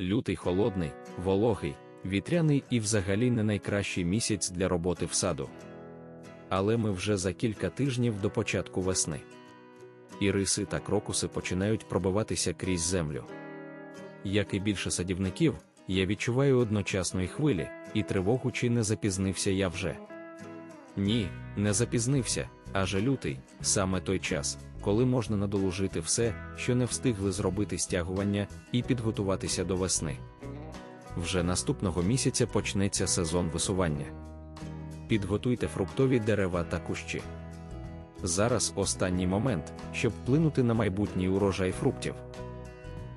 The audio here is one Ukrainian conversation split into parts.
Лютий холодний, вологий, вітряний і взагалі не найкращий місяць для роботи в саду. Але ми вже за кілька тижнів до початку весни. Іриси та крокуси починають пробиватися крізь землю. Як і більше садівників, я відчуваю одночасної хвилі, і тривогу чи не запізнився я вже. Ні, не запізнився, аже лютий, саме той час, коли можна надолужити все, що не встигли зробити стягування, і підготуватися до весни. Вже наступного місяця почнеться сезон висування. Підготуйте фруктові дерева та кущі. Зараз останній момент, щоб вплинути на майбутній урожай фруктів.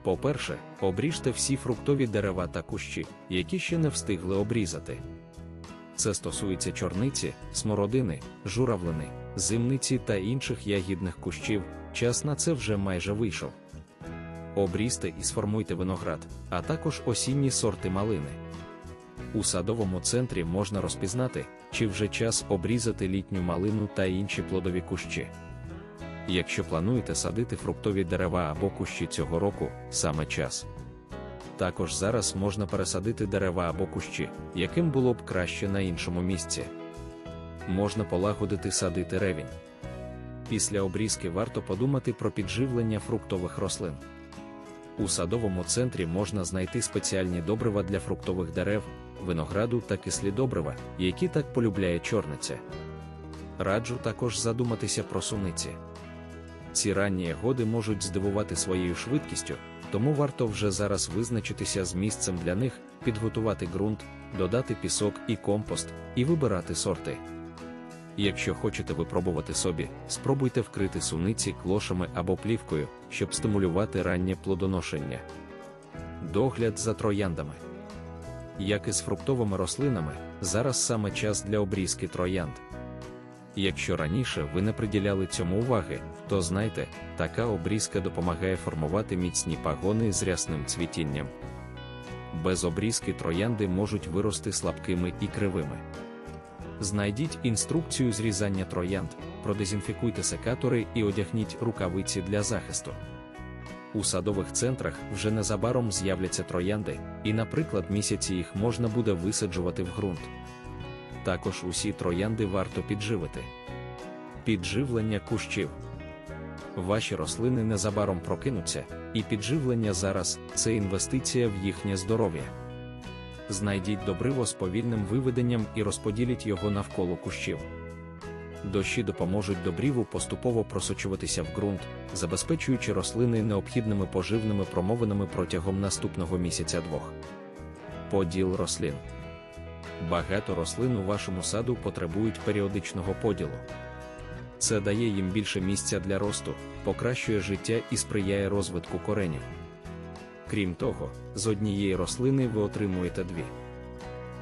По-перше, обріжте всі фруктові дерева та кущі, які ще не встигли обрізати. Це стосується чорниці, смородини, журавлини, зимниці та інших ягідних кущів, час на це вже майже вийшов. Обрізьте і сформуйте виноград, а також осінні сорти малини. У садовому центрі можна розпізнати, чи вже час обрізати літню малину та інші плодові кущі. Якщо плануєте садити фруктові дерева або кущі цього року, саме час. Також зараз можна пересадити дерева або кущі, яким було б краще на іншому місці. Можна полагодити садити ревінь. Після обрізки варто подумати про підживлення фруктових рослин. У садовому центрі можна знайти спеціальні добрива для фруктових дерев, винограду та кислі добрива, які так полюбляє чорниця. Раджу також задуматися про суниці. Ці ранні ягоди можуть здивувати своєю швидкістю, тому варто вже зараз визначитися з місцем для них, підготувати ґрунт, додати пісок і компост, і вибирати сорти. Якщо хочете випробувати собі, спробуйте вкрити суниці клошами або плівкою, щоб стимулювати раннє плодоношення. Догляд за трояндами. Як і з фруктовими рослинами, зараз саме час для обрізки троянд. Якщо раніше ви не приділяли цьому уваги, то знайте, така обрізка допомагає формувати міцні пагони з рясним цвітінням. Без обрізки троянди можуть вирости слабкими і кривими. Знайдіть інструкцію зрізання троянд, продезінфікуйте секатори і одягніть рукавиці для захисту. У садових центрах вже незабаром з'являться троянди, і, наприклад, місяці їх можна буде висаджувати в ґрунт. Також усі троянди варто підживити. Підживлення кущів. Ваші рослини незабаром прокинуться, і підживлення зараз це інвестиція в їхнє здоров'я. Знайдіть добриво з повільним виведенням і розподіліть його навколо кущів. Дощі допоможуть добріву поступово просочуватися в ґрунт, забезпечуючи рослини необхідними поживними промовинами протягом наступного місяця двох. Поділ рослин. Багато рослин у вашому саду потребують періодичного поділу. Це дає їм більше місця для росту, покращує життя і сприяє розвитку коренів. Крім того, з однієї рослини ви отримуєте дві.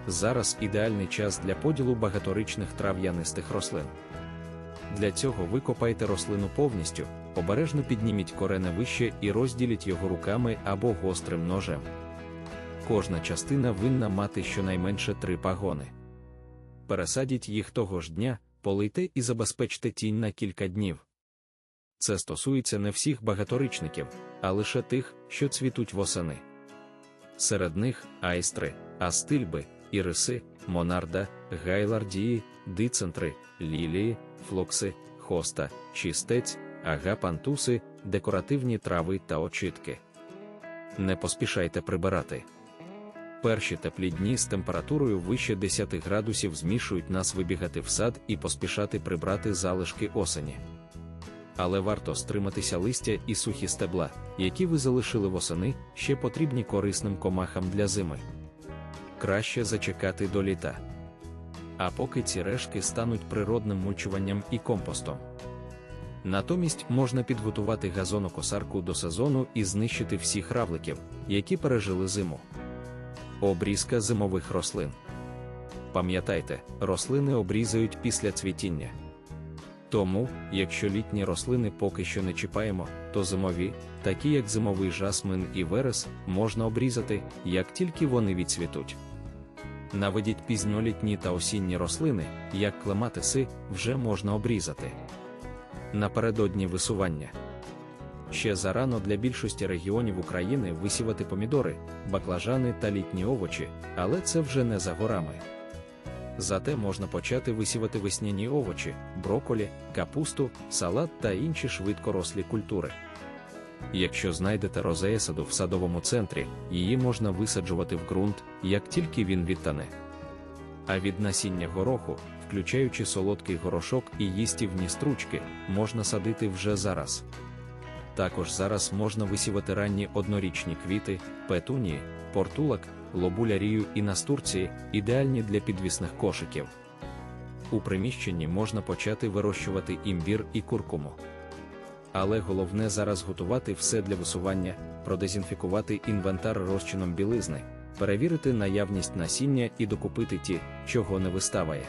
Зараз ідеальний час для поділу багаторичних трав'янистих рослин. Для цього викопайте рослину повністю, обережно підніміть корене вище і розділіть його руками або гострим ножем. Кожна частина винна мати щонайменше три пагони. Пересадіть їх того ж дня, полийте і забезпечте тінь на кілька днів. Це стосується не всіх багаторичників, а лише тих, що цвітуть восени. Серед них айстри, астильби, іриси, монарда, гайлардії, дицентри, лілії, флокси, хоста, чистець, агапантуси, декоративні трави та очітки. Не поспішайте прибирати. Перші теплі дні з температурою вище 10 градусів змішують нас вибігати в сад і поспішати прибрати залишки осені. Але варто стриматися листя і сухі стебла, які ви залишили восени, ще потрібні корисним комахам для зими. Краще зачекати до літа. А поки ці решки стануть природним мульчуванням і компостом. Натомість можна підготувати газонокосарку до сезону і знищити всіх равликів, які пережили зиму. Обрізка зимових рослин. Пам'ятайте, рослини обрізають після цвітіння. Тому, якщо літні рослини поки що не чіпаємо, то зимові, такі як зимовий жасмин і верес, можна обрізати, як тільки вони відцвітуть. Наведіть пізньолітні та осінні рослини, як клематиси, вже можна обрізати. Напередодні висування. Ще зарано для більшості регіонів України висівати помідори, баклажани та літні овочі, але це вже не за горами. Зате можна почати висівати весняні овочі, броколі, капусту, салат та інші швидкорослі культури. Якщо знайдете розеясаду в садовому центрі, її можна висаджувати в ґрунт, як тільки він відтане. А від насіння гороху, включаючи солодкий горошок і їстівні стручки, можна садити вже зараз. Також зараз можна висівати ранні однорічні квіти, петунії, портулак, лобулярію і настурції, ідеальні для підвісних кошиків. У приміщенні можна почати вирощувати імбір і куркуму. Але головне зараз готувати все для висування, продезінфікувати інвентар розчином білизни, перевірити наявність насіння і докупити ті, чого не виставає.